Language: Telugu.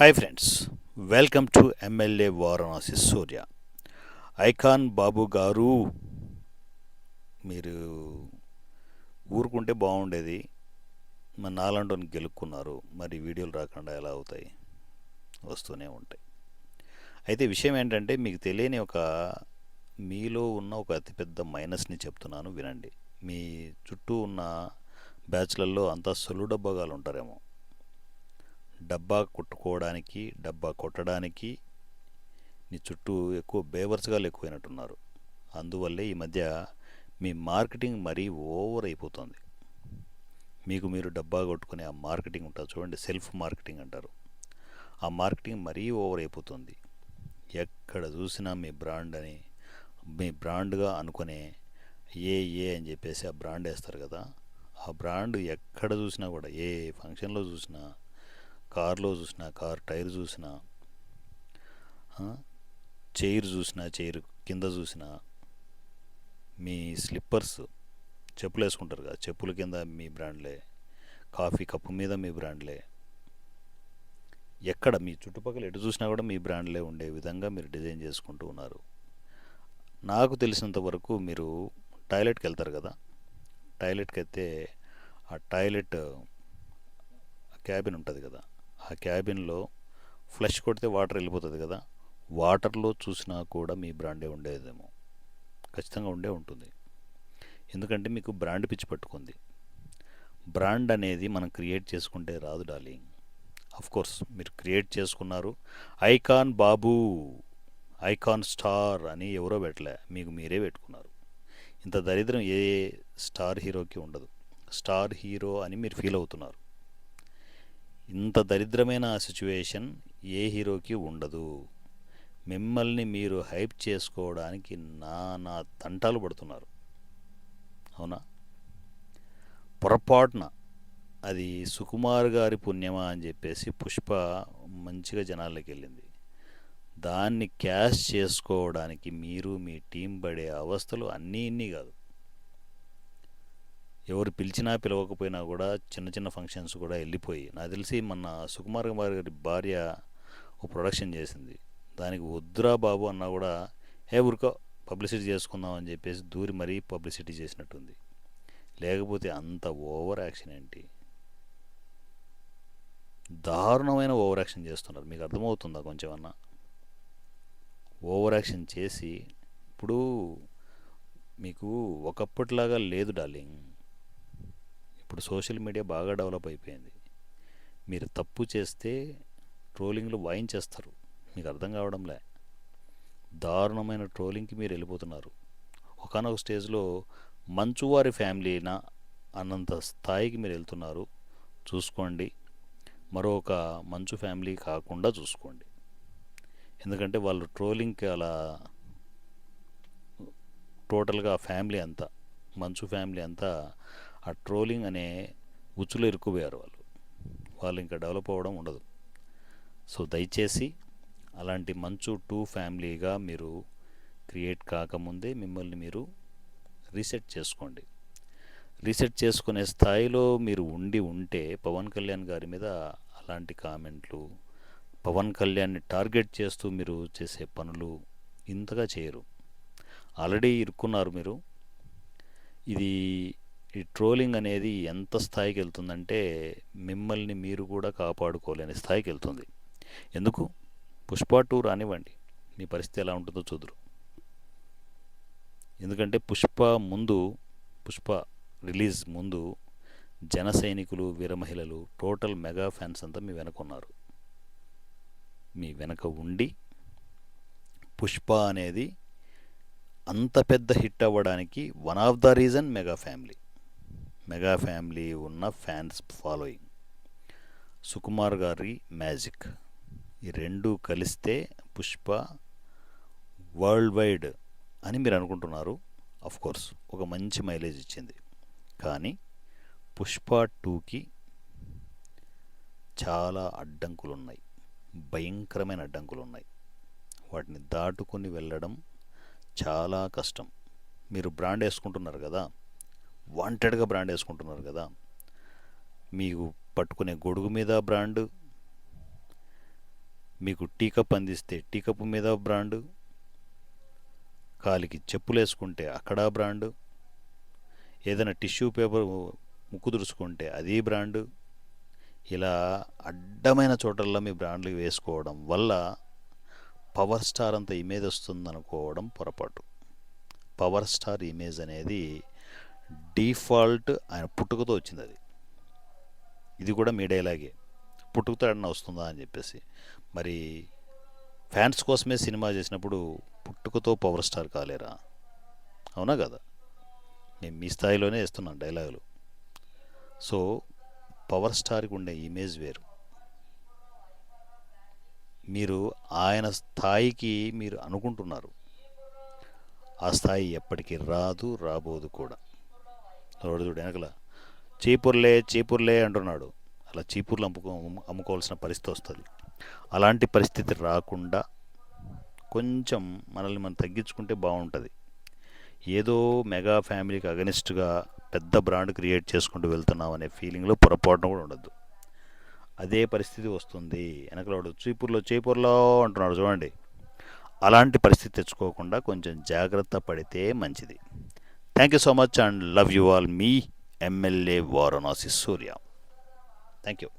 Hi friends welcome to MLA Varanasi Surya icon Babu గారు మీరు ఊరుకుంటే బాగుండేది. మన నాలంటోని గెలుక్కున్నారు. మరి వీడియోలు రాకుండా ఎలా అవుతాయి? వస్తూనే ఉంటాయి. అయితే విషయం ఏంటంటే మీకు తెలియని ఒక మీలో ఉన్న ఒక అతిపెద్ద మైనస్ని చెప్తున్నాను వినండి. మీ చుట్టూ ఉన్న బ్యాచ్లలో అంతా సొలుడబ్బగాలు ఉంటారేమో డబ్బా కొట్టుకోవడానికి డబ్బా కొట్టడానికి నీ చుట్టూ ఎక్కువ బేవర్స్గా ఎక్కువైనట్టున్నారు అందువల్లే ఈ మధ్య మీ మార్కెటింగ్ మరీ ఓవర్ అయిపోతుంది. మీకు మీరు డబ్బా కొట్టుకునే ఆ మార్కెటింగ్ ఉంటుంది చూడండి సెల్ఫ్ మార్కెటింగ్ అంటారు. ఆ మార్కెటింగ్ మరీ ఓవర్ అయిపోతుంది. ఎక్కడ చూసినా మీ బ్రాండ్ అని మీ బ్రాండ్గా అనుకునే ఏ ఏ అని చెప్పేసి ఆ బ్రాండ్ వేస్తారు కదా. ఆ బ్రాండ్ ఎక్కడ చూసినా కూడా ఏ ఫంక్షన్లో చూసినా కార్లో చూసినా కార్ టైర్ చూసినా చైర్ చూసినా చైర్ కింద చూసినా మీ స్లిప్పర్స్ చెప్పులు వేసుకుంటారు కదా చెప్పుల కింద మీ బ్రాండ్లే కాఫీ కప్పు మీద మీ బ్రాండ్లే ఎక్కడ మీ చుట్టుపక్కల ఎటు చూసినా కూడా మీ బ్రాండ్లే ఉండే విధంగా మీరు డిజైన్ చేసుకుంటూ ఉన్నారు. నాకు తెలిసినంత వరకు మీరు టాయిలెట్కి వెళ్తారు కదా టాయిలెట్కి వెళ్తే ఆ టాయిలెట్ క్యాబిన్ ఉంటుంది కదా ఆ క్యాబిన్లో ఫ్లష్ కొడితే వాటర్ వెళ్ళిపోతుంది కదా వాటర్లో చూసినా కూడా మీ బ్రాండే ఉండేదేమో. ఖచ్చితంగా ఉండే ఉంటుంది. ఎందుకంటే మీకు బ్రాండ్ పిచ్చి పట్టుకుంది. బ్రాండ్ అనేది మనం క్రియేట్ చేసుకుంటే రాదు డార్లింగ్. కోర్స్ మీరు క్రియేట్ చేసుకున్నారు. ఐకాన్ బాబు ఐకాన్ స్టార్ అని ఎవరో పెట్టలే మీకు మీరే పెట్టుకున్నారు. ఇంత దరిద్రం ఏ స్టార్ హీరోకి ఉండదు. స్టార్ హీరో అని మీరు ఫీల్ అవుతున్నారు. ఇంత దరిద్రమైన ఆ సిచ్యువేషన్ ఏ హీరోకి ఉండదు. మిమ్మల్ని మీరు హైప్ చేసుకోవడానికి నానా తంటాలు పడుతున్నారు. అవునా? పొరపాటున అది సుకుమార్ గారి పుణ్యమా అని చెప్పేసి పుష్ప మంచిగా జనాల్లోకి వెళ్ళింది. దాన్ని క్యాష్ చేసుకోవడానికి మీరు మీ టీం పడే అవస్థలు అన్నీ ఇన్ని కాదు. ఎవరు పిలిచినా పిలవకపోయినా కూడా చిన్న చిన్న ఫంక్షన్స్ కూడా వెళ్ళిపోయి నాకు తెలిసి మన సుకుమార్ గారి భార్య ఒక ప్రొడక్షన్ చేసింది. దానికి వద్దురా బాబు అన్నా కూడా ఏ ఊరికో పబ్లిసిటీ చేసుకుందాం అని చెప్పేసి దూరి మరీ పబ్లిసిటీ చేసినట్టుంది. లేకపోతే అంత ఓవర్ యాక్షన్ ఏంటి? దారుణమైన ఓవర్ యాక్షన్ చేస్తున్నారు. మీకు అర్థమవుతుందా కొంచెం అన్నా? ఓవర్ యాక్షన్ చేసి ఇప్పుడు మీకు ఒకప్పటిలాగా లేదు డార్లింగ్ ఇప్పుడు సోషల్ మీడియా బాగా డెవలప్ అయిపోయింది. మీరు తప్పు చేస్తే ట్రోలింగ్లు వాయించేస్తారు. మీకు అర్థం కావడంలే. దారుణమైన ట్రోలింగ్కి మీరు వెళ్ళిపోతున్నారు. ఒకనొక స్టేజ్లో మంచువారి ఫ్యామిలీనా అన్నంత స్థాయికి మీరు వెళ్తున్నారు. చూసుకోండి. మరొక మంచు ఫ్యామిలీ కాకుండా చూసుకోండి. ఎందుకంటే వాళ్ళు ట్రోలింగ్కి అలా టోటల్గా ఫ్యామిలీ అంతా మంచు ఫ్యామిలీ అంతా ఆ ట్రోలింగ్ అనే ఉచ్చులో ఇరుక్కుపోయారు వాళ్ళు. వాళ్ళు ఇంకా డెవలప్ అవ్వడం ఉండదు. సో దయచేసి అలాంటి మంచు టూ ఫ్యామిలీగా మీరు క్రియేట్ కాకముందే మిమ్మల్ని మీరు రీసెట్ చేసుకోండి. రీసెట్ చేసుకునే స్థాయిలో మీరు ఉండి ఉంటే పవన్ కళ్యాణ్ గారి మీద అలాంటి కామెంట్లు పవన్ కళ్యాణ్ని టార్గెట్ చేస్తూ మీరు చేసే పనులు ఇంతగా చేయరు. ఆల్రెడీ ఇరుక్కున్నారు మీరు. ఇది ఈ ట్రోలింగ్ అనేది ఎంత స్థాయికి వెళ్తుందంటే మిమ్మల్ని మీరు కూడా కాపాడుకోలేని స్థాయికి వెళ్తుంది. ఎందుకు? పుష్ప టూ రానివ్వండి. మీ పరిస్థితి ఎలా ఉంటుందో చూదురు. ఎందుకంటే పుష్ప ముందు పుష్ప రిలీజ్ ముందు జన సైనికులు వీర మహిళలు టోటల్ మెగా ఫ్యాన్స్ అంతా మీ వెనక ఉన్నారు. మీ వెనక ఉండి పుష్ప అనేది అంత పెద్ద హిట్ అవ్వడానికి one of the reason mega family. Mega family ఉన్న ఫ్యాన్స్ ఫాలోయింగ్. సుకుమార్ గారి మ్యాజిక్. ఈ రెండు కలిస్తే పుష్ప వరల్డ్ వైడ్ అని మీరు అనుకుంటున్నారు. కోర్స్ ఒక మంచి మైలేజ్ ఇచ్చింది. కానీ పుష్ప టూకి చాలా అడ్డంకులు ఉన్నాయి భయంకరమైన అడ్డంకులు ఉన్నాయి వాటిని దాటుకొని వెళ్ళడం చాలా కష్టం. మీరు బ్రాండ్ వేసుకుంటున్నారు కదా వాంటెడ్గా బ్రాండ్ వేసుకుంటున్నారు కదా. మీకు పట్టుకునే గొడుగు మీద బ్రాండ్ మీకు టీ కప్ అందిస్తే టీ కప్ మీద బ్రాండ్ కాలికి చెప్పులు వేసుకుంటే అక్కడ బ్రాండ్ ఏదైనా టిష్యూ పేపర్ ముక్కు దురుచుకుంటే అది బ్రాండ్ ఇలా అడ్డమైన చోటల్లో మీ బ్రాండ్లు వేసుకోవడం వల్ల పవర్ స్టార్ అంత ఇమేజ్ వస్తుందనుకోవడం పొరపాటు. పవర్ స్టార్ ఇమేజ్ అనేది డిఫాల్ట్ ఆయన పుట్టుకతో వచ్చింది అది. ఇది కూడా మీ డైలాగే. పుట్టుకతో ఏడన్నా వస్తుందా అని చెప్పేసి. మరి ఫ్యాన్స్ కోసమే సినిమా చేసినప్పుడు పుట్టుకతో పవర్ స్టార్ కాలేరా? అవునా కదా? నేను మీ స్థాయిలోనే వేస్తున్నాను డైలాగులు. సో పవర్ స్టార్కి ఉండే ఇమేజ్ వేరు. మీరు ఆయన స్థాయికి మీరు అనుకుంటున్నారు. ఆ స్థాయి ఎప్పటికీ రాదు రాబోదు కూడా. రోడ్డు చూడు వెనకల. చీపుర్లే చీపుర్లే అంటున్నాడు. అలా చీపుర్లు అమ్ముకో అమ్ముకోవాల్సిన పరిస్థితి వస్తుంది. అలాంటి పరిస్థితి రాకుండా కొంచెం మనల్ని మనం తగ్గించుకుంటే బాగుంటుంది. ఏదో మెగా ఫ్యామిలీకి అగనిస్ట్గా పెద్ద బ్రాండ్ క్రియేట్ చేసుకుంటూ వెళ్తున్నాం అనే ఫీలింగ్లో పొరపాటున కూడా ఉండద్దు. అదే పరిస్థితి వస్తుంది. వెనకలోడు చీపుర్లో చీపుర్లో అంటున్నాడు చూడండి. అలాంటి పరిస్థితి తెచ్చుకోకుండా కొంచెం జాగ్రత్త పడితే మంచిది. Thank you so much and love you all. Me, MLA Varanasi Surya. Thank you.